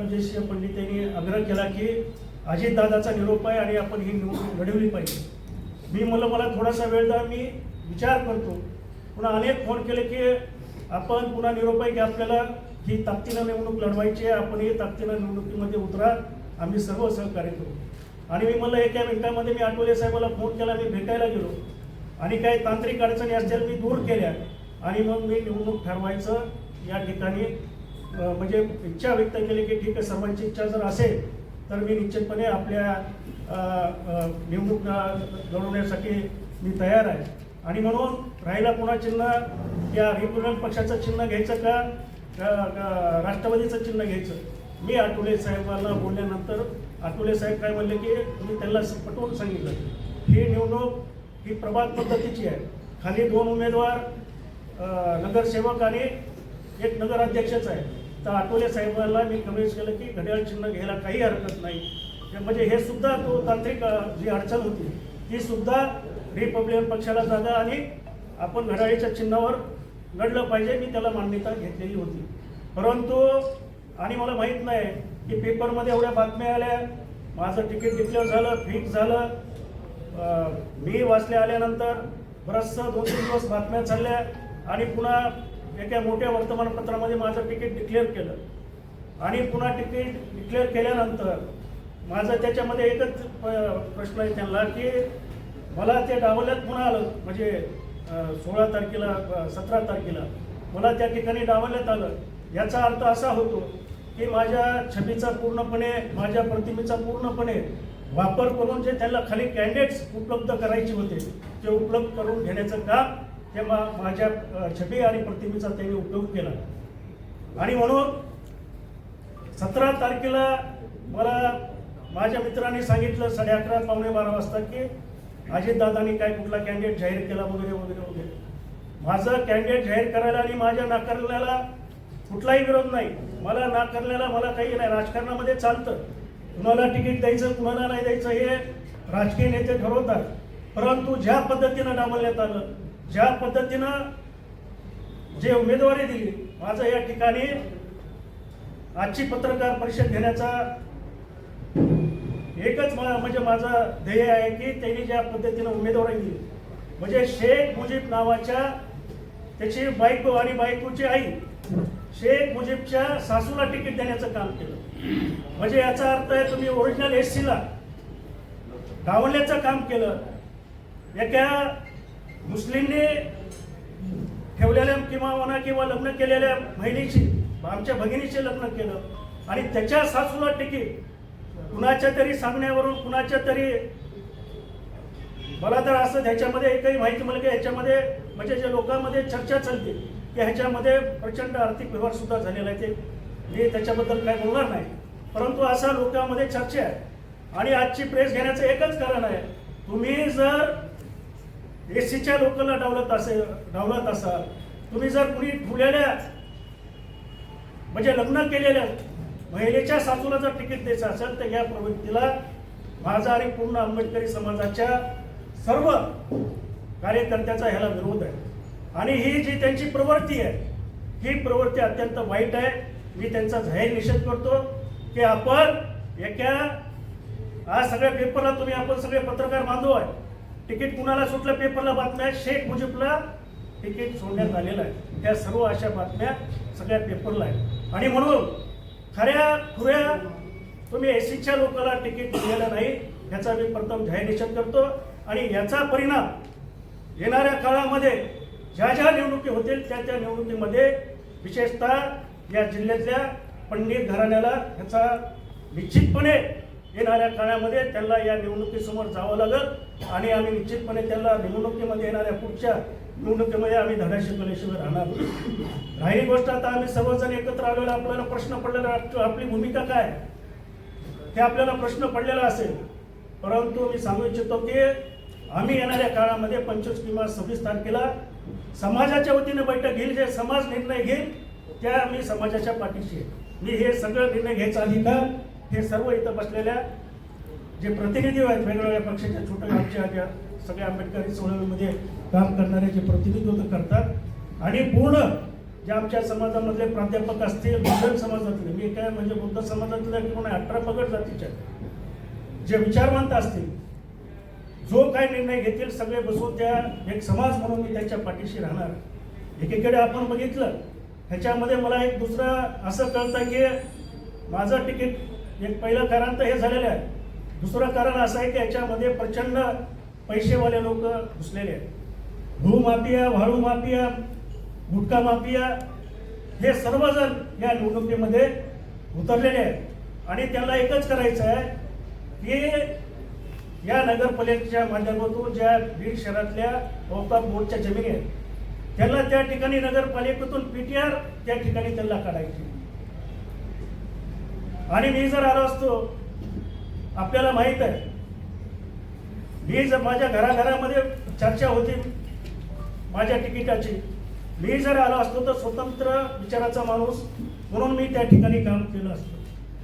विजयसिंह पंडित यांनी आग्रह केला की अजितदादाचा निरोप आहे आणि आपण ही निवडणूक लढवली पाहिजे. मी म्हणलं मला थोडासा वेळ द्या मी विचार करतो. पुन्हा अनेक फोन केले की आपण पुन्हा निरोप आहे की आपल्याला ही ताकदीनं निवडणूक लढवायची आहे आपण ही ताकदीनं निवडणुकीमध्ये उतरा आम्ही सर्व सहकार्य करू. आणि मी म्हणलं एका मिनिटामध्ये मी आठवले साहेबाला फोन केला मी भेटायला गेलो. आणि काही तांत्रिक अडचणी असतील मी दूर केल्या. आणि मग मी निवडणूक ठरवायचं या ठिकाणी म्हणजे इच्छा व्यक्त केली की ठीक आहे सर्वांची इच्छा जर असेल तर मी निश्चितपणे आपल्या निवडणूक लढवण्यासाठी मी तयार आहे. आणि म्हणून राहिला पुन्हा चिन्ह या रिपब्लिकन पक्षाचं चिन्ह घ्यायचं का? राष्ट्रवादीचं चिन्ह घ्यायचं? मी आठवले साहेबांना बोलल्यानंतर आठवले साहेब काय म्हणले की तुम्ही त्यांना पटवून सांगितलं. ही निवडणूक ही प्रभाग पद्धतीची आहे. खाली दोन उमेदवार नगरसेवक आणि एक नगराध्यक्षच आहे. तर आठवले साहेबांना मी कमेंट केलं की घड्याळ चिन्ह घ्यायला काही हरकत नाही. म्हणजे हे सुद्धा तो तांत्रिक जी अडचण होती ती सुद्धा रिपब्लिकन पक्षाला जागा आणि आपण घड्याळीच्या चिन्हावर लढलं पाहिजे मी त्याला मान्यता घेतलेली होती. परंतु आणि मला माहीत नाही की पेपरमध्ये एवढ्या बातम्या आल्या माझं तिकीट डिक्लेअर झालं फिक्स झालं. मी वाचले आल्यानंतर बरंचसं दोन तीन दिवस बातम्या चालल्या आणि पुन्हा एका मोठ्या वर्तमानपत्रामध्ये माझं तिकीट डिक्लेअर केलं. आणि पुन्हा तिकीट डिक्लेअर केल्यानंतर माझं त्याच्यामध्ये एकच प्रश्न आहे त्यांना की मला ते डावल्यात पुन्हा आलं म्हणजे सोळा तारखेला सतरा तारखेला मला त्या ठिकाणी डावल्यात आलं. याचा अर्थ असा होतो की माझ्या छबीचा पूर्णपणे माझ्या प्रतिमेचा पूर्णपणे वापर करून जे त्यांना खाली कॅन्डिडेट्स उपलब्ध करायचे होते ते उपलब्ध करून घेण्याचं काम तेव्हा माझ्या अ, छबी आणि प्रतिमेचा त्यांनी उपयोग केला. आणि म्हणून सतरा तारखेला मला माझ्या मित्रांनी सांगितलं साडे अकरा पावणे बारा वाजता की अजितदादांनी काय कुठला कॅन्डिडेट जाहीर केला वगैरे वगैरे वगैरे. माझं कॅन्डिडेट जाहीर करायला आणि माझ्या नाकारल्याला कुठलाही विरोध नाही. मला नाकारल्याला मला काही नाही. राजकारणामध्ये चालतं. कुणाला तिकीट द्यायचं कुणाला नाही द्यायचं हे राजकीय नेते ठरवतात. परंतु ज्या पद्धतीनं डावलण्यात आलं ज्या पद्धतीनं जे उमेदवारी दिली माझं या ठिकाणी आजची पत्रकार परिषद घेण्याचा एकच म्हणजे माझं ध्येय आहे की त्यांनी ज्या पद्धतीनं उमेदवारी दिली. म्हणजे शेख मुजीब नावाच्या त्याची बायको आणि बायकोची आई शेख मुजीबच्या सासूला तिकीट देण्याचं काम केलं. म्हणजे याचा अर्थ आहे तुम्ही ओरिजिनल एस सीला डावलण्याचं काम केलं. एका मुस्लिमने ठेवलेल्या किंवा म्हणा किंवा लग्न केलेल्या महिलेची आमच्या भगिनीचे लग्न केलं. आणि त्याच्या सासूला तिकीट कुणाच्या तरी सांगण्यावरून कुणाच्या तरी मला तर असं ह्याच्यामध्ये एकही माहिती मिळेल की ह्याच्यामध्ये म्हणजे जे लोकांमध्ये चर्चा चालते की ह्याच्यामध्ये प्रचंड आर्थिक व्यवहार सुद्धा झालेला आहे. ते मी त्याच्याबद्दल काय बोलणार नाही. परंतु असा लोकांमध्ये चर्चा आहे. आणि आजची प्रेस घेण्याचं एकच कारण आहे तुम्ही जर एसीच्या लोकांना डावलत असेल डावलत असाल तुम्ही जर कुणी ठुलेल्या म्हणजे लग्न केलेल्या महिलेच्या सासूला जर तिकीट द्यायचं असेल तर या प्रवृत्तीला माझा आणि पूर्ण आंबेडकरी समाजाच्या सर्व कार्यकर्त्याचा ह्याला विरोध आहे. आणि ही जी त्यांची प्रवृत्ती आहे ही प्रवृत्ती अत्यंत वाईट आहे. मी त्यांचा जाहीर निषेध करतो की आपण एका आज सगळ्या पेपरला तुम्ही आपण सगळे पत्रकार बांधव आहे. तिकीट कुणाला सुटलं पेपरला बातम्या? आहे, शेख मुजीबला तिकीट सोडण्यात आलेलं आहे. त्या सर्व अशा बातम्या सगळ्या पेपरला आहेत. आणि म्हणून खऱ्या खुऱ्या तुम्ही एसीच्या लोकांना तिकीट दिलेलं नाही याचा मी प्रथम जाहीर निषेध करतो. आणि याचा परिणाम येणाऱ्या काळामध्ये ज्या ज्या निवडणुकी होतील त्या त्या निवडणुकीमध्ये विशेषतः या जिल्ह्यातल्या पंडित घराण्याला ह्याचा निश्चितपणे येणाऱ्या काळामध्ये त्यांना या निवडणुकीसमोर जावं लागेल. आणि आम्ही निश्चितपणे त्यांना निवडणुकीमध्ये येणाऱ्या पुढच्या निवडणुकीमध्ये आम्ही धडा शिकवल्याशिवाय राहणार राहिली गोष्ट आता आम्ही सर्वजण एकत्र आलेलो आपल्याला प्रश्न पडलेला आपली भूमिका काय? हे आपल्याला प्रश्न पडलेला असेल. परंतु मी सांगू इच्छितो की आम्ही येणाऱ्या काळामध्ये पंचवीस किंवा सव्वीस तारखेला समाजाच्या वतीने बैठक घेईल जे समाज निर्णय घेईल त्या मी समाजाच्या पाठीशी मी हे सगळं निर्णय घ्यायचा अधिकार हे सर्व इथं बसलेल्या जे प्रतिनिधी आहेत वेगवेगळ्या पक्षाच्या छोट्या आमच्या ज्या सगळ्या आंबेडकरी चळवळीमध्ये काम करणारे जे प्रतिनिधित्व करतात आणि पूर्ण जे आमच्या समाजामधले प्राध्यापक असतील बुद्ध समाजातले मी काय म्हणजे बुद्ध समाजातल्या किंवा अठरा पगड जातीच्या जे विचारवंत असतील जो काय निर्णय घेतील सगळे बसून त्या एक समाज म्हणून मी त्याच्या पाठीशी राहणार. एकीकडे आपण बघितलं ह्याच्यामध्ये मला एक दुसरं असं कळतं की माझं तिकीट एक पहिलं कारण तर हे झालेलं आहे. दुसरं कारण असं आहे की याच्यामध्ये प्रचंड पैसेवाले लोक घुसलेले आहेत. भूमाफिया वाळू माफिया गुटखा माफिया हे सर्वजण या निवडणुकीमध्ये उतरलेले आहेत. आणि त्यांना एकच करायचं आहे की या नगरपालिकेच्या माध्यमातून ज्या बीड शहरातल्या ओका बोर्डच्या जमिनी आहेत त्यांना त्या ठिकाणी नगरपालिकेतून पी टी आर त्या ठिकाणी त्यांना काढायची. आणि मी जर आलो असतो आपल्याला माहीत आहे. मी जर माझ्या घराघरामध्ये चर्चा होती माझ्या तिकिटाची. मी जर आलो असतो तर स्वतंत्र विचाराचा माणूस म्हणून मी त्या ठिकाणी काम केलं असतं.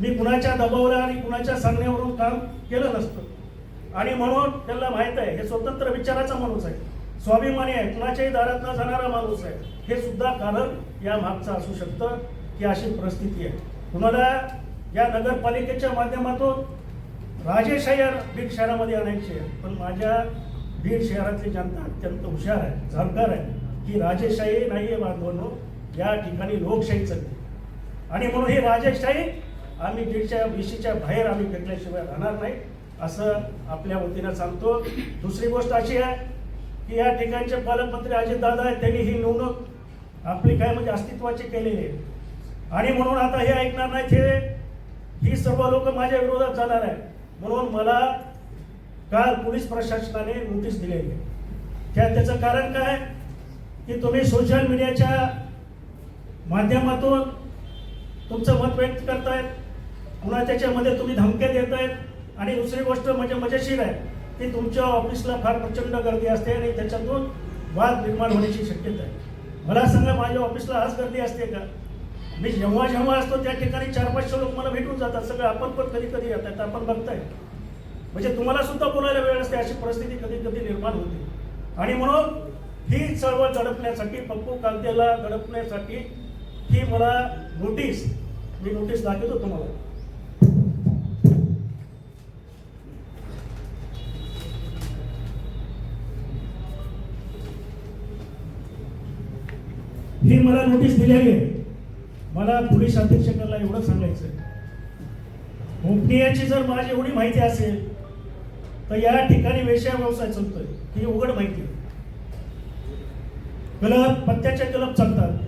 मी कुणाच्या दबावला आणि कुणाच्या सांगण्यावरून काम केलं नसतं. आणि म्हणून त्याला माहीत आहे हे स्वतंत्र विचाराचा माणूस आहे. स्वाभिमानी आहे कुणाच्याही दारात न जाणारा माणूस आहे. हे सुद्धा कारण या मागचं असू शकतं की अशी परिस्थिती आहे. कुणाला या नगरपालिकेच्या माध्यमातून राजेशाही बीड शहरामध्ये आणायची. आहे पण माझ्या बीड शहरातली जनता अत्यंत हुशार आहे जाणकार आहे. की राजेशाही नाही आहे बांधवांनो. या ठिकाणी लोकशाही चालते आणि म्हणून ही राजेशाही आम्ही बीडच्या विशीच्या बाहेर आम्ही फेकल्याशिवाय राहणार नाही असं आपल्या वतीनं सांगतो. दुसरी गोष्ट अशी आहे की या ठिकाणचे पालकमंत्री अजितदादा आहेत त्यांनी ही निवडणूक आपली काय म्हणजे अस्तित्वाची केलेली आहे. आणि म्हणून आता हे ऐकणार नाहीत हे ही सर्व लोक माझ्या विरोधात जाणार आहे म्हणून मला काल पोलीस प्रशासनाने नोटीस दिलेली आहे. त्या त्याचं कारण काय? की तुम्ही सोशल मीडियाच्या माध्यमातून तुमचं मत व्यक्त करतायत. पुन्हा त्याच्यामध्ये तुम्ही धमक्या देतायत. आणि दुसरी गोष्ट म्हणजे मजेशीर आहे. की तुमच्या ऑफिसला फार प्रचंड गर्दी असते आणि त्याच्यातून वाद निर्माण होण्याची शक्यता आहे. मला सांगा माझ्या ऑफिसला आज गर्दी असते का? मी जेव्हा जेव्हा असतो त्या ठिकाणी चार पाचशे लोक मला भेटून जातात. सगळं आपण पण कधी कधी येतात आपण बघताय. म्हणजे तुम्हाला सुद्धा बोलायला वेळ असते अशी परिस्थिती कधी कधी निर्माण होते. आणि म्हणून ही चळवळ गडपण्यासाठी पप्पू कांतेला दडपण्यासाठी ही मला नोटीस मी नोटीस दाखवतो तुम्हाला. ही मला नोटीस दिलेली आहे. मला पोलीस अधीक्षकाला एवढं सांगायचं आहे गोपनीयाची जर माझी एवढी माहिती असेल तर या ठिकाणी वेश्या व्यवसाय चालतोय ही उघड माहिती. आहे. क्लब पत्त्याचे क्लब चालतात.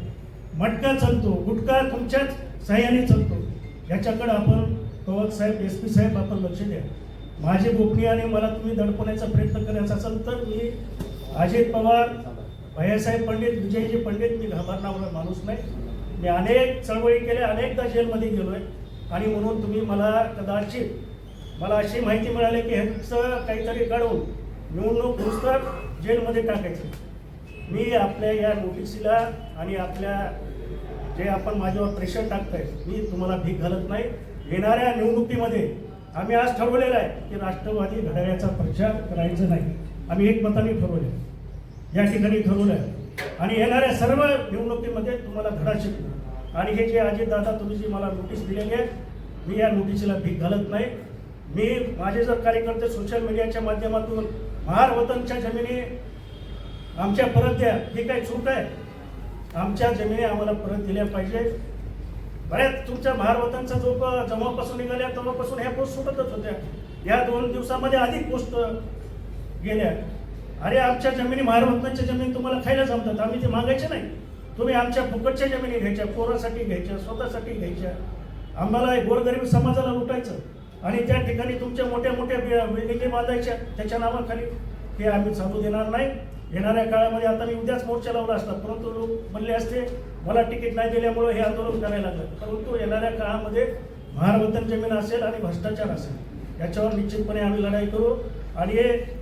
मटका चालतो गुटखा तुमच्याच सहाय्याने चालतो. याच्याकडे आपण पवार साहेब एस पी साहेब आपण लक्ष द्या. माझे गोपनीयाने मला तुम्ही दडपण्याचा प्रयत्न करायचा असेल तर मी अजित पवार भैयासाहेब पंडित विजयजी पंडित मी घाबरणारा माणूस नाही. मी अनेक चळवळी केल्या अनेकदा जेलमध्ये गेलो आहे आणि म्हणून तुम्ही मला कदाचित मला अशी माहिती मिळाली की ह्यांचं काहीतरी घडवून निवडणूक पुस्तक जेलमध्ये टाकायचं. मी आपल्या या नोटिसीला आणि आपल्या जे आपण माझ्यावर प्रेशर टाकताय मी तुम्हाला भीक घालत नाही. येणाऱ्या निवडणुकीमध्ये आम्ही आज ठरवलेलं आहे की राष्ट्रवादी घड्याळ्याचा प्रचार करायचा नाही. आम्ही एकमताने ठरवले या ठिकाणी ठरवलं आहे आणि येणाऱ्या सर्व निवडणुकीमध्ये तुम्हाला धडा शिकतो आणि हे जे अजितदादा तुम्ही जी मला नोटीस दिलेली आहे मी या नोटीसीला भीक घालत नाही. मी माझे जर कार्यकर्ते सोशल मीडियाच्या माध्यमातून महार वतनच्या जमिनी आमच्या परत द्या ही काही चूक आहे? आमच्या जमिनी आम्हाला परत दिल्या पाहिजे. बऱ्याच तुमच्या महारवतांचा जो प- जेव्हापासून निघाल्या तेव्हापासून ह्या पोस्ट सुटतच होत्या. या दोन दिवसामध्ये अधिक पोस्ट गेल्या. अरे आमच्या जमिनी महारवतांच्या जमिनी तुम्हाला खायला जमतात. आम्ही ते मागायचे नाही. तुम्ही आमच्या फुकटच्या जमिनी घ्यायच्या पोरासाठी घ्यायच्या स्वतःसाठी घ्यायच्या. आम्हाला एक गोरगरीब समाजाला लुटायचं. आणि त्या ठिकाणी तुमच्या मोठ्या मोठ्या बिल्डिंगी बांधायच्या. त्याच्या नावाखाली हे आम्ही चालू देणार नाही. येणाऱ्या काळामध्ये आता मी उद्याच मोर्चा लावला असता. परंतु लोक म्हणले असते मला तिकीट नाही दिल्यामुळे हे आंदोलन करायला लागलं. परंतु येणाऱ्या काळामध्ये महारवतन जमीन असेल आणि भ्रष्टाचार असेल याच्यावर निश्चितपणे आम्ही लढाई करू. आणि हे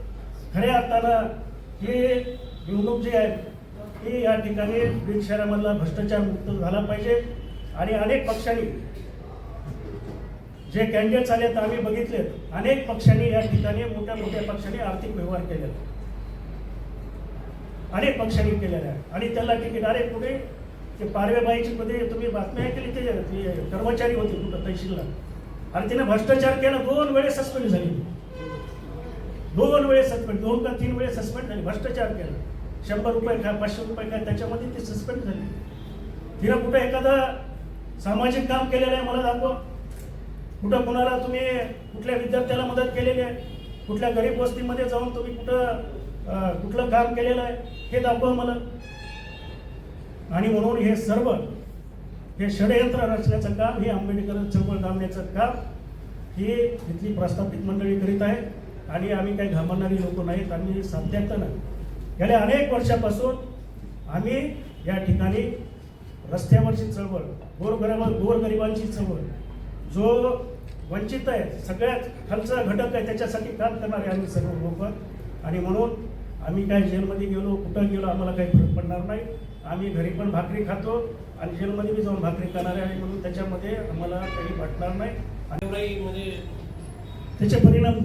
खऱ्या अर्थानं ही निवडणूक जी आहे ती या ठिकाणी बीड शहरामधला भ्रष्टाचार मुक्त झाला पाहिजे. आणि अनेक पक्षांनी जे कॅन्डिडेट्स आले तर आम्ही बघितले अनेक पक्षांनी या ठिकाणी मोठ्या मोठ्या पक्षांनी आर्थिक व्यवहार केले अनेक पक्षांनी केलेले आहे आणि त्याला तिकीट अरे कुठे ते पारवेबाईची मध्ये तुम्ही बातमी ऐकली ते ते कर्मचारी होते कुठं तहसीलला. आणि तिने भ्रष्टाचार केला दोन वेळेस सस्पेंड झाली. दोन वेळेस सस्पेंड दोन का तीन वेळेस सस्पेंड झाली भ्रष्टाचार केला. शंभर रुपये काय पाचशे रुपये काय त्याच्यामध्ये ती सस्पेंड झाली. तिनं कुठं एखादं सामाजिक काम केलेलं आहे मला दाखवा. कुठं कुणाला तुम्ही कुठल्या विद्यार्थ्याला मदत केलेली आहे? कुठल्या गरीब वस्तीमध्ये जाऊन तुम्ही कुठं कुठलं काम केलेलं आहे? हे दाखवा मला. आणि म्हणून हे सर्व हे षडयंत्र रचण्याचं काम हे आंबेडकर चळवळ दाबण्याचं काम हे इथली प्रस्थापित मंडळी करीत आहे आणि आम्ही काही घाबरणारी लोक नाहीत आम्ही साध्यात नाही. गेल्या अनेक वर्षापासून आम्ही या ठिकाणी रस्त्यावरची चळवळ गोरगरिबा गोरगरिबांची चळवळ जो वंचित आहे सगळ्यात खालचा घटक आहे त्याच्यासाठी काम करणारे आम्ही सर्व लोक. आणि म्हणून आम्ही काय जेलमध्ये गेलो कुठं गेलो आम्हाला काही फरक पडणार नाही. आम्ही घरी पण भाकरी खातो आणि जेलमध्ये बी जाऊन भाकरी खाणार आहे म्हणून त्याच्यामध्ये आम्हाला काही वाटणार नाही. आणि म्हणजे त्याचे परिणाम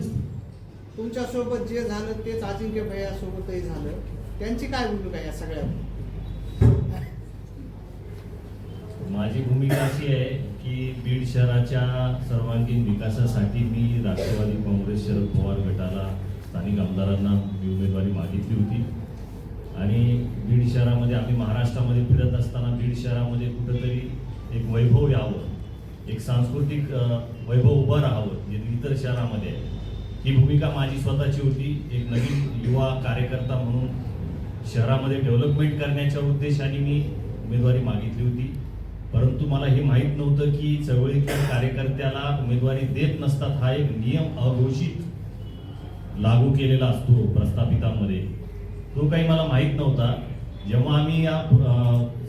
तुमच्यासोबत जे झालं तेच अजिंक्य भैयासोबतही झालं. त्यांची काय भूमिका या सगळ्यात? माझी भूमिका अशी आहे की बीड शहराच्या सर्वांगीण विकासासाठी मी राष्ट्रवादी काँग्रेस शरद पवार गटाला स्थानिक आमदारांना मी उमेदवारी मागितली होती. आणि बीड शहरामध्ये आम्ही महाराष्ट्रामध्ये फिरत असताना बीड शहरामध्ये कुठंतरी एक वैभव यावं एक सांस्कृतिक वैभव उभं राहावं जे इतर शहरामध्ये आहे. ही भूमिका माझी स्वतःची होती. एक नवीन युवा कार्यकर्ता म्हणून शहरामध्ये डेव्हलपमेंट करण्याच्या उद्देशाने मी उमेदवारी मागितली होती. परंतु मला हे माहीत नव्हतं की चळवळीतल्या कार्यकर्त्याला उमेदवारी देत नसतात हा एक नियम अघोषित लागू केलेला असतो प्रस्थापितांमध्ये. तो काही मला माहीत नव्हता. जेव्हा आम्ही या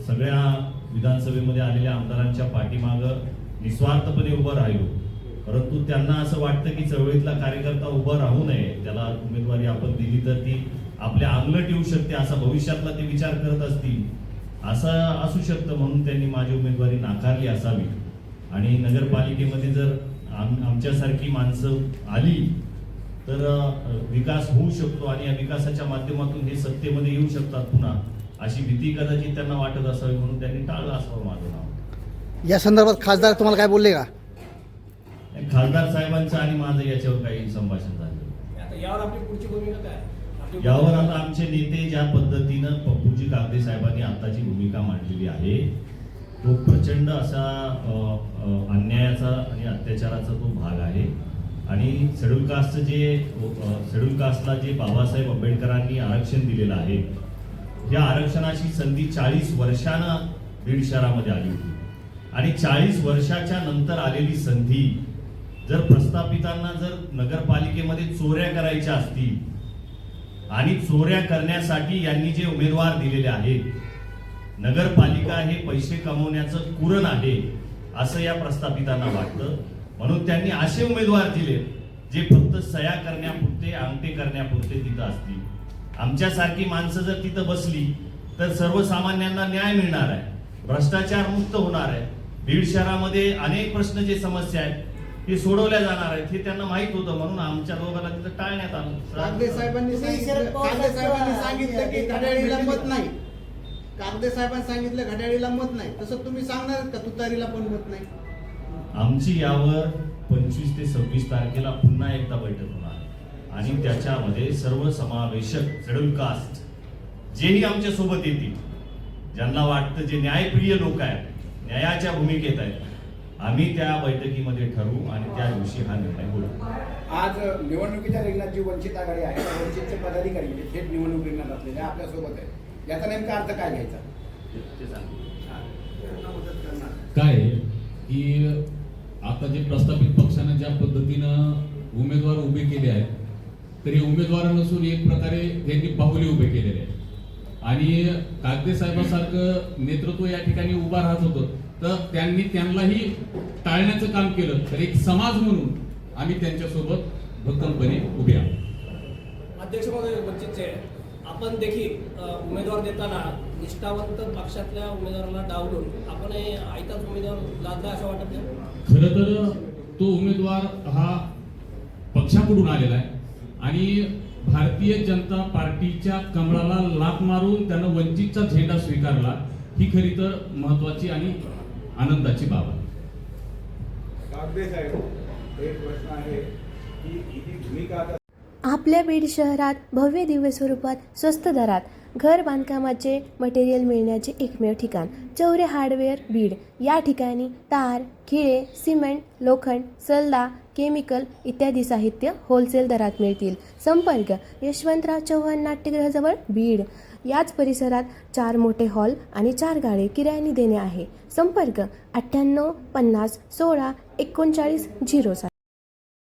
सगळ्या विधानसभेमध्ये आलेल्या आमदारांच्या पाठीमागं निस्वार्थपणे उभं राहिलो परंतु त्यांना असं वाटतं की चळवळीतला कार्यकर्ता उभा राहू नये. त्याला उमेदवारी आपण दिली तर ती आपल्या अंगलट येऊ शकते असा भविष्यातला ते विचार करत असतील असं असू शकतं. म्हणून त्यांनी माझी उमेदवारी नाकारली असावी. आणि नगरपालिकेमध्ये जर आम आमच्यासारखी माणसं आली तर विकास होऊ शकतो आणि या विकासाच्या माध्यमातून हे सत्तेमध्ये येऊ शकतात पुन्हा अशी भीती कदाचित त्यांना वाटत असावी. म्हणून त्यांनी टाळलं असावं माझं नाव. या संदर्भात खासदार तुम्हाला काय बोलले का? खासदार साहेबांचं आणि माझं याच्यावर काही संभाषण झालं आता यावर आपली पुढची भूमिका काय? यावर आता आमचे नेते ज्या पद्धतीनं पप्पूजी कागदे साहेबांनी आताची भूमिका मांडलेली आहे तो प्रचंड असा अन्यायाचा आणि अत्याचाराचा तो भाग आहे. आणि शेड्यूल कास्टचं जे शेड्यूल कास्टला जे बाबासाहेब आंबेडकरांनी आरक्षण दिलेलं आहे या आरक्षणाची संधी चाळीस वर्षानं बीड शहरामध्ये आली होती. आणि चाळीस वर्षाच्या नंतर आलेली संधी जर प्रस्थापितांना जर नगरपालिकेमध्ये चोऱ्या करायच्या असतील आणि चोऱ्या करण्यासाठी यांनी जे उमेदवार दिलेले आहेत नगरपालिका हे पैसे कमवण्याचं कुरण आहे असं या प्रस्थापितांना वाटतं. म्हणून त्यांनी असे उमेदवार दिले जे फक्त सया करण्यापुरते अंगठे करण्यापुरते तिथं असतील. आमच्यासारखी माणसं जर तिथं बसली तर सर्वसामान्यांना न्याय मिळणार आहे. भ्रष्टाचार मुक्त होणार आहे. बीड शहरामध्ये अनेक प्रश्न जे समस्या आहेत ते सोडवल्या जाणार आहेत हे त्यांना माहीत होतं म्हणून आमच्या दोघांना तिथं टाळण्यात कागदे आलं साहेबांनी सांगितलं कागदे साहेबांनी सांगितलं की घड्याळीला मत नाही. कागदे साहेबांनी सांगितलं घड्याळीला मत नाही. तसं तुम्ही सांगणार का? तुतारीला पण मत नाही. आमची यावर पंचवीस ते सव्वीस तारखेला पुन्हा एकदा बैठक होणार. आणि त्याच्यामध्ये सर्व समावेशक शेड्यूल कास्ट जेही आमच्यासोबत येतील ज्यांना वाटतं जे न्यायप्रिय लोक आहेत न्यायाच्या भूमिकेत आहेत आम्ही त्या बैठकीमध्ये ठरवू आणि त्या दिवशी हा निर्णय होईल आज निवडणुकीच्या रिंगणात जी वंचित आघाडी आहे त्या वंचितचे पदाधिकारी जे थेट निवडणूक रिंगणात असलेले आपल्यासोबत आहे याचा नेमका अर्थ काय घ्यायचा? ते सांगू. काय आहे? की आता जे प्रस्थापित पक्षानं ज्या पद्धतीनं उमेदवार उभे केले आहेत तरी उमेदवार नसून एक प्रकारे त्यांनी बाहुली उभे केलेले आहेत. आणि कागदे साहेबांसारखं नेतृत्व या ठिकाणी उभा राहत होतं. तर त्यांनी त्यांनाही टाळण्याचं काम केलं. तर एक समाज म्हणून आम्ही त्यांच्यासोबत भक्कमपणे उभे आहोत. अध्यक्ष महोदय वंचितचे आपण देखील उमेदवार देताना निष्ठावंत पक्षातल्या उमेदवाराला डावलून आपण हे आयताच उमेदवार लादला असं वाटत नाही? खरं तर तो उमेदवार हा पक्षाकडून आलेला आहे आणि भारतीय जनता पार्टीच्या कमळाला लात मारून त्यानं वंचितचा झेंडा स्वीकारला ही खरी तर महत्वाची आणि आनंदाची बाब आहे. कागदे साहेब एक प्रश्न आहे की भूमिका आता आपल्या बीड शहरात भव्य दिव्य स्वरूपात स्वस्त दरात घर बांधकामाचे मटेरियल मिळण्याचे एकमेव ठिकाण चौरे हार्डवेअर बीड. या ठिकाणी तार खिळे सिमेंट लोखंड सल्ला केमिकल इत्यादी साहित्य होलसेल दरात मिळतील. संपर्क यशवंतराव चव्हाण नाट्यगृहाजवळ बीड. याच परिसरात चार मोठे हॉल आणि चार गाळे किरायाने देणे आहे. संपर्क अठ्ठ्याण्णव पन्नास सोळा एकोणचाळीस झिरो सात.